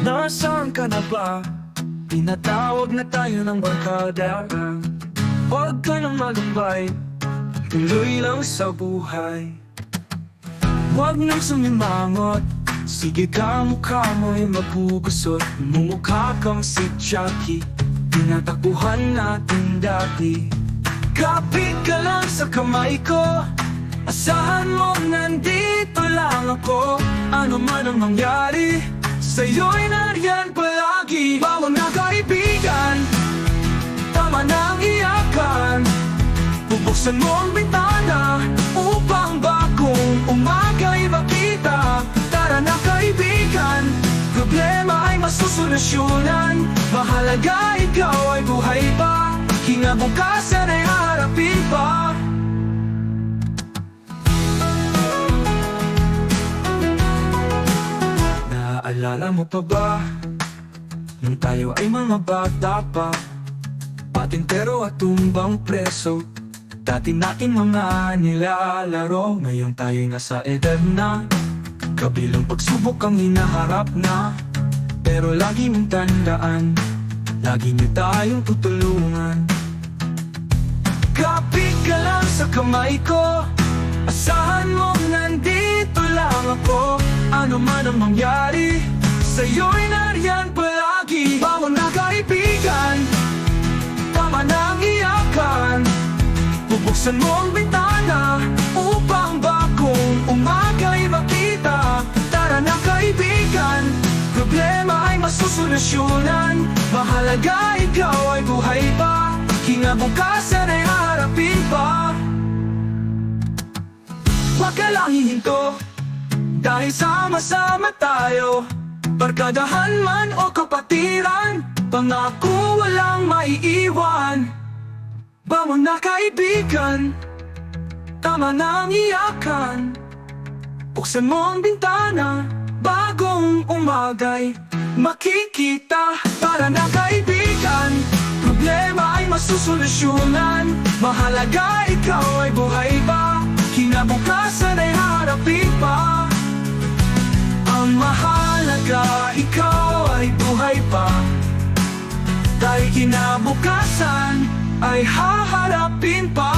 Nasaan ka na ba? Pinatawag na tayo ng barkada. Huwag ka nang magumbay. Tuloy lang sa buhay. Huwag nang sumimangot. Sige ka mukha mo'y mapugusot. Mumukha kang si Jackie Tinatakbuhan natin dati. Kapit ka lang sa kamay ko. Asahan mo nandito lang ako. Ano man ang mangyari Sa'yo'y nariyan palagi Bawal na kaibigan. Tama na ang iyakan. Bubuksan mo ang bintana Upang bagong umaga'y makita. Tara na kaibigan. Problema ay masusolusyonan. Mahalaga ikaw ay buhay pa. Kinabukasan ay harapin pa mo pa ba? Nung tayo ay mga bata pa Patintero at tumbang preso. Dati natin mga nilalaro Ngayon tayo'y nasa edad na. Kabilang pagsubok ang hinaharap na Pero lagi mong tandaan Lagi niyo tayong tutulungan. Kapit ka lang sa kamay ko Asahan mo nandito lang ako. Ano man ang mangyari Sa'yo'y nariyan palagi. Bawal na kaibigan. Tama na ang iyakan. Bubuksan mo ang bintana Upang bagong umaga'y makita. Tara na kaibigan. Problema ay masusolusyonan. Mahalaga ikaw ay buhay pa. Kinabukasan ay harapin pa. Huwag ka lang hihinto. Dahil sama-sama tayo Barkadahan man o kapatiran Pangako walang maiiwan. Bawang na kaibigan Tama na ang iyakan. Buksan mo ang bintana Bagong umagay. Makikita Para na kaibigan Problema ay masusolusyonan. Mahalaga ikaw ikaw ay buhay pa. Dahil kinabukasan ay haharapin pa